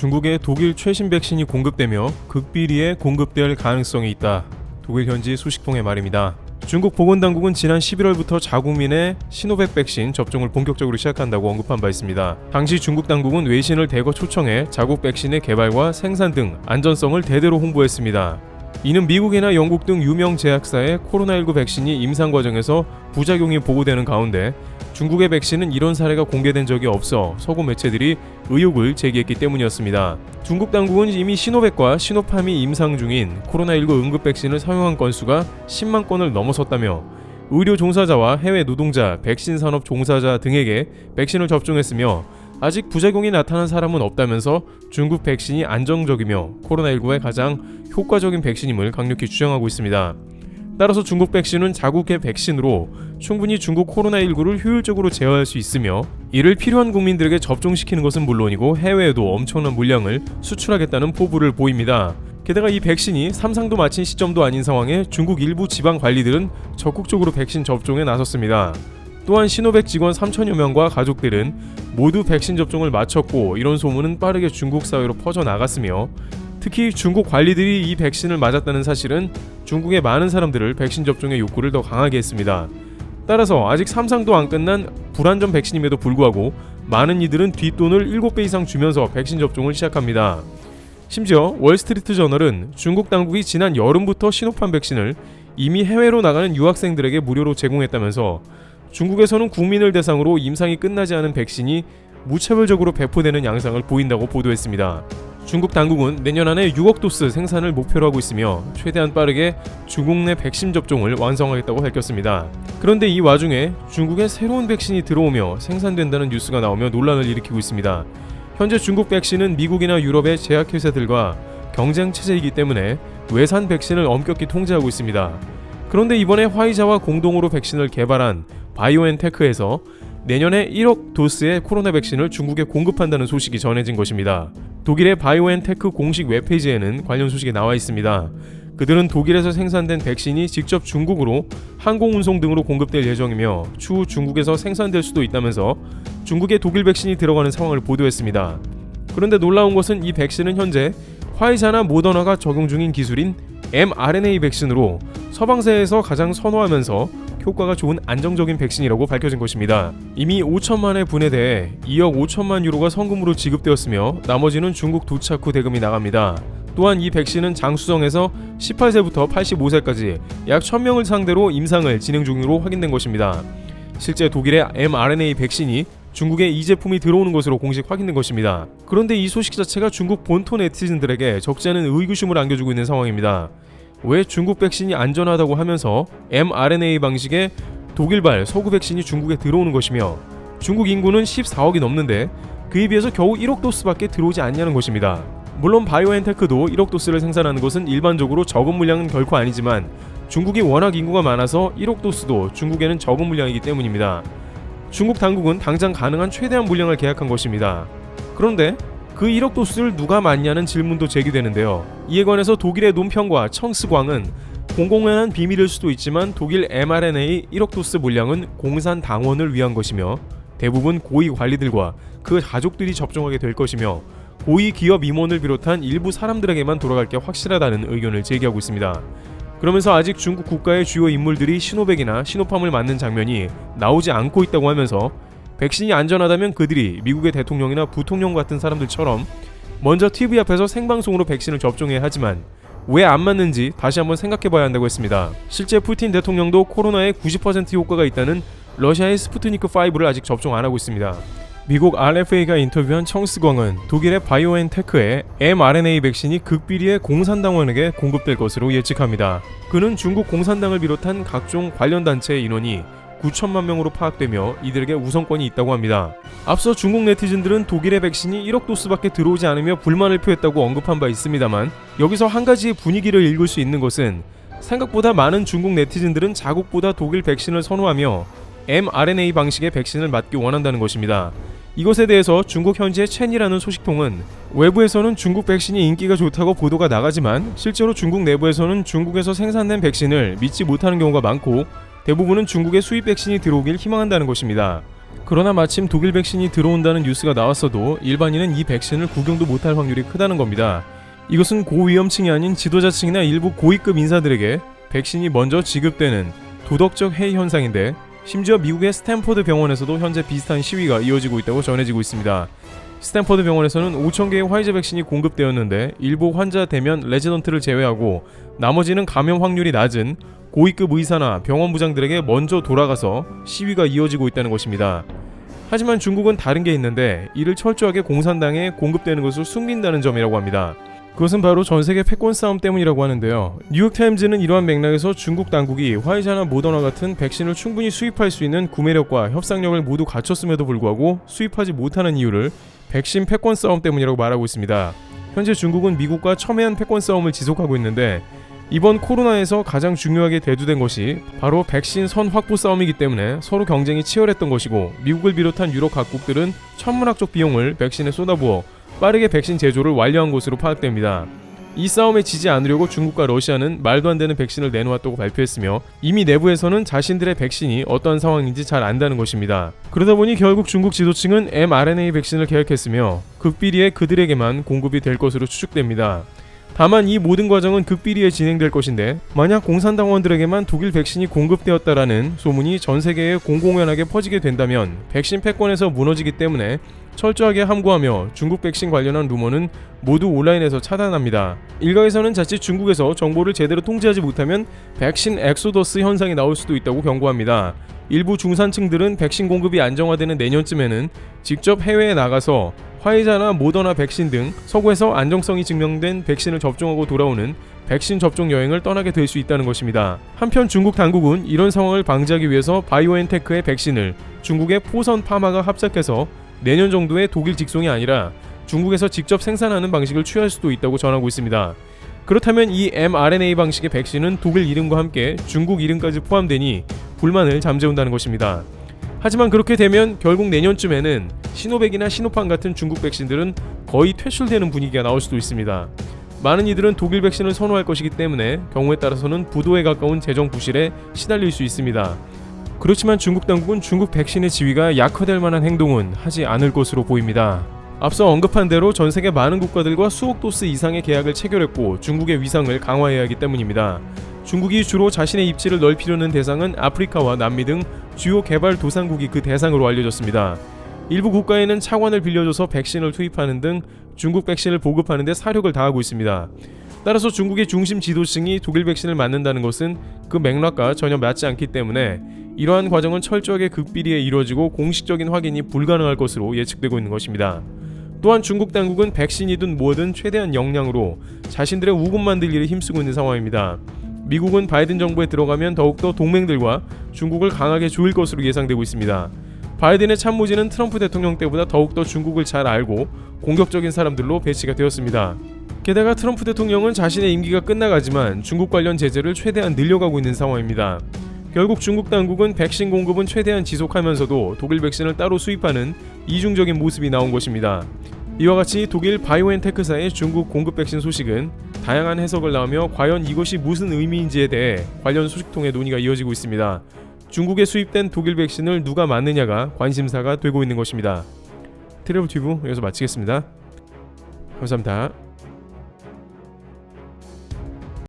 중국에 독일 최신 백신이 공급되며 극비리에 공급될 가능성이 있다. 독일 현지 소식통의 말입니다. 중국 보건당국은 지난 11월부터 자국민의 시노백 백신 접종을 본격적으로 시작한다고 언급한 바 있습니다. 당시 중국 당국은 외신을 대거 초청해 자국 백신의 개발과 생산 등 안전성을 대대로 홍보했습니다. 이는 미국이나 영국 등 유명 제약사의 코로나19 백신이 임상 과정에서 부작용이 보고되는 가운데 중국의 백신은 이런 사례가 공개된 적이 없어 서구 매체들이 의혹을 제기했기 때문이었습니다. 중국 당국은 이미 시노백과 시노팜이 임상 중인 코로나19 응급 백신을 사용한 건수가 10만 건을 넘어섰다며 의료 종사자와 해외 노동자, 백신 산업 종사자 등에게 백신을 접종했으며 아직 부작용이 나타난 사람은 없다면서 중국 백신이 안정적이며 코로나19에 가장 효과적인 백신임을 강력히 주장하고 있습니다. 따라서 중국 백신은 자국의 백신으로 충분히 중국 코로나19를 효율적으로 제어할 수 있으며 이를 필요한 국민들에게 접종시키는 것은 물론이고 해외에도 엄청난 물량을 수출하겠다는 포부를 보입니다. 게다가 이 백신이 삼상도 마친 시점도 아닌 상황에 중국 일부 지방 관리들은 적극적으로 백신 접종에 나섰습니다. 또한 시노백 직원 3천여 명과 가족들은 모두 백신 접종을 마쳤고 이런 소문은 빠르게 중국 사회로 퍼져 나갔으며 특히 중국 관리들이 이 백신을 맞았다는 사실은 중국의 많은 사람들을 백신 접종의 욕구를 더 강하게 했습니다. 따라서 아직 삼상도 안 끝난 불안전 백신임에도 불구하고 많은 이들은 뒷돈을 7배 이상 주면서 백신 접종을 시작합니다. 심지어 월스트리트 저널은 중국 당국이 지난 여름부터 시노팜 백신을 이미 해외로 나가는 유학생들에게 무료로 제공했다면서 중국에서는 국민을 대상으로 임상이 끝나지 않은 백신이 무차별적으로 배포되는 양상을 보인다고 보도했습니다. 중국 당국은 내년 안에 6억 도스 생산을 목표로 하고 있으며 최대한 빠르게 중국 내 백신 접종을 완성하겠다고 밝혔습니다. 그런데 이 와중에 중국에 새로운 백신이 들어오며 생산된다는 뉴스가 나오며 논란을 일으키고 있습니다. 현재 중국 백신은 미국이나 유럽의 제약회사들과 경쟁 체제이기 때문에 외산 백신을 엄격히 통제하고 있습니다. 그런데 이번에 화이자와 공동으로 백신을 개발한 바이오엔테크에서 내년에 1억 도스의 코로나 백신을 중국에 공급한다는 소식이 전해진 것입니다. 독일의 바이오엔테크 공식 웹페이지에는 관련 소식이 나와 있습니다. 그들은 독일에서 생산된 백신이 직접 중국으로 항공 운송 등으로 공급될 예정이며 추후 중국에서 생산될 수도 있다면서 중국에 독일 백신이 들어가는 상황을 보도했습니다. 그런데 놀라운 것은 이 백신은 현재 화이자나 모더나가 적용 중인 기술인 mRNA 백신으로 서방세에서 가장 선호하면서 효과가 좋은 안정적인 백신이라고 밝혀진 것입니다. 이미 5천만의 분에 대해 2억 5천만 유로가 성금으로 지급되었으며 나머지는 중국 도착 후 대금이 나갑니다. 또한 이 백신은 장수성에서 18세부터 85세까지 약 1000명을 상대로 임상을 진행 중으로 확인된 것입니다. 실제 독일의 mRNA 백신이 중국에 이 제품이 들어오는 것으로 공식 확인된 것입니다. 그런데 이 소식 자체가 중국 본토 네티즌들에게 적지 않은 의구심을 안겨주고 있는 상황입니다. 왜 중국 백신이 안전하다고 하면서 mRNA 방식의 독일발 서구 백신이 중국에 들어오는 것이며 중국 인구는 14억이 넘는데 그에 비해서 겨우 1억 도스밖에 들어오지 않냐는 것입니다. 물론 바이오엔테크도 1억 도스를 생산하는 것은 일반적으로 적은 물량은 결코 아니지만 중국이 워낙 인구가 많아서 1억 도스도 중국에는 적은 물량이기 때문입니다. 중국 당국은 당장 가능한 최대한 물량을 계약한 것입니다. 그런데 그 1억 도스를 누가 맞냐는 질문도 제기되는데요. 이에 관해서 독일의 논평과 청스광은 공공연한 비밀일 수도 있지만 독일 mRNA 1억 도스 물량은 공산 당원을 위한 것이며 대부분 고위 관리들과 그 가족들이 접종하게 될 것이며 고위 기업 임원을 비롯한 일부 사람들에게만 돌아갈 게 확실하다는 의견을 제기하고 있습니다. 그러면서 아직 중국 국가의 주요 인물들이 시노백이나 시노팜을 맞는 장면이 나오지 않고 있다고 하면서 백신이 안전하다면 그들이 미국의 대통령이나 부통령 같은 사람들처럼 먼저 TV 앞에서 생방송으로 백신을 접종해야 하지만 왜 안 맞는지 다시 한번 생각해 봐야 한다고 했습니다. 실제 푸틴 대통령도 코로나에 90% 효과가 있다는 러시아의 스푸트니크 5를 아직 접종 안 하고 있습니다. 미국 RFA가 인터뷰한 청스광은 독일의 바이오엔테크의 mRNA 백신이 극비리의 공산당원에게 공급될 것으로 예측합니다. 그는 중국 공산당을 비롯한 각종 관련 단체의 인원이 9천만 명으로 파악되며 이들에게 우선권이 있다고 합니다. 앞서 중국 네티즌들은 독일의 백신이 1억 도스밖에 들어오지 않으며 불만을 표했다고 언급한 바 있습니다만 여기서 한 가지의 분위기를 읽을 수 있는 것은 생각보다 많은 중국 네티즌들은 자국보다 독일 백신을 선호하며 mRNA 방식의 백신을 맞기 원한다는 것입니다. 이것에 대해서 중국 현지의 첸이라는 소식통은 외부에서는 중국 백신이 인기가 좋다고 보도가 나가지만 실제로 중국 내부에서는 중국에서 생산된 백신을 믿지 못하는 경우가 많고 대부분은 중국의 수입 백신이 들어오길 희망한다는 것입니다. 그러나 마침 독일 백신이 들어온다는 뉴스가 나왔어도 일반인은 이 백신을 구경도 못할 확률이 크다는 겁니다. 이것은 고위험층이 아닌 지도자층이나 일부 고위급 인사들에게 백신이 먼저 지급되는 도덕적 해이 현상인데 심지어 미국의 스탠포드 병원에서도 현재 비슷한 시위가 이어지고 있다고 전해지고 있습니다. 스탠퍼드 병원에서는 5천 개의 화이자 백신이 공급되었는데 일부 환자 대면 레지던트를 제외하고 나머지는 감염 확률이 낮은 고위급 의사나 병원 부장들에게 먼저 돌아가서 시위가 이어지고 있다는 것입니다. 하지만 중국은 다른 게 있는데 이를 철저하게 공산당에 공급되는 것을 숨긴다는 점이라고 합니다. 그것은 바로 전 세계 패권 싸움 때문이라고 하는데요. 뉴욕타임즈는 이러한 맥락에서 중국 당국이 화이자나 모더나 같은 백신을 충분히 수입할 수 있는 구매력과 협상력을 모두 갖췄음에도 불구하고 수입하지 못하는 이유를 백신 패권 싸움 때문이라고 말하고 있습니다. 현재 중국은 미국과 첨예한 패권 싸움을 지속하고 있는데 이번 코로나에서 가장 중요하게 대두된 것이 바로 백신 선 확보 싸움이기 때문에 서로 경쟁이 치열했던 것이고 미국을 비롯한 유럽 각국들은 천문학적 비용을 백신에 쏟아부어 빠르게 백신 제조를 완료한 것으로 파악됩니다. 이 싸움에 지지 않으려고 중국과 러시아는 말도 안 되는 백신을 내놓았다고 발표했으며 이미 내부에서는 자신들의 백신이 어떠한 상황인지 잘 안다는 것입니다. 그러다 보니 결국 중국 지도층은 mRNA 백신을 계획했으며 극비리에 그들에게만 공급이 될 것으로 추측됩니다. 다만 이 모든 과정은 극비리에 진행될 것인데 만약 공산당원들에게만 독일 백신이 공급되었다라는 소문이 전 세계에 공공연하게 퍼지게 된다면 백신 패권에서 무너지기 때문에 철저하게 함구하며 중국 백신 관련한 루머는 모두 온라인에서 차단합니다. 일각에서는 자칫 중국에서 정보를 제대로 통제하지 못하면 백신 엑소더스 현상이 나올 수도 있다고 경고합니다. 일부 중산층들은 백신 공급이 안정화되는 내년쯤에는 직접 해외에 나가서 화이자나 모더나 백신 등 서구에서 안정성이 증명된 백신을 접종하고 돌아오는 백신 접종 여행을 떠나게 될 수 있다는 것입니다. 한편 중국 당국은 이런 상황을 방지하기 위해서 바이오엔테크의 백신을 중국의 포선 파마가 합작해서 내년 정도에 독일 직송이 아니라 중국에서 직접 생산하는 방식을 취할 수도 있다고 전하고 있습니다. 그렇다면 이 mRNA 방식의 백신은 독일 이름과 함께 중국 이름까지 포함되니 불만을 잠재운다는 것입니다. 하지만 그렇게 되면 결국 내년쯤에는 시노백이나 시노판 같은 중국 백신들은 거의 퇴출되는 분위기가 나올 수도 있습니다. 많은 이들은 독일 백신을 선호할 것이기 때문에 경우에 따라서는 부도에 가까운 재정 부실에 시달릴 수 있습니다. 그렇지만 중국 당국은 중국 백신의 지위가 약화될 만한 행동은 하지 않을 것으로 보입니다. 앞서 언급한 대로 전 세계 많은 국가들과 수억 도스 이상의 계약을 체결했고 중국의 위상을 강화해야 하기 때문입니다. 중국이 주로 자신의 입지를 넓히려는 대상은 아프리카와 남미 등 주요 개발 도상국이 그 대상으로 알려졌습니다. 일부 국가에는 차관을 빌려줘서 백신을 투입하는 등 중국 백신을 보급하는 데 사력을 다하고 있습니다. 따라서 중국의 중심 지도층이 독일 백신을 맞는다는 것은 그 맥락과 전혀 맞지 않기 때문에 이러한 과정은 철저하게 극비리에 이루어지고 공식적인 확인이 불가능할 것으로 예측되고 있는 것입니다. 또한 중국 당국은 백신이든 뭐든 최대한 역량으로 자신들의 우군 만들기를 힘쓰고 있는 상황입니다. 미국은 바이든 정부에 들어가면 더욱더 동맹들과 중국을 강하게 조일 것으로 예상되고 있습니다. 바이든의 참모진은 트럼프 대통령 때보다 더욱더 중국을 잘 알고 공격적인 사람들로 배치가 되었습니다. 게다가 트럼프 대통령은 자신의 임기가 끝나가지만 중국 관련 제재를 최대한 늘려가고 있는 상황입니다. 결국 중국 당국은 백신 공급은 최대한 지속하면서도 독일 백신을 따로 수입하는 이중적인 모습이 나온 것입니다. 이와 같이 독일 바이오엔테크사의 중국 공급 백신 소식은 다양한 해석을 나오며 과연 이것이 무슨 의미인지에 대해 관련 소식통의 논의가 이어지고 있습니다. 중국에 수입된 독일 백신을 누가 맞느냐가 관심사가 되고 있는 것입니다. 트래블 튜브 여기서 마치겠습니다. 감사합니다.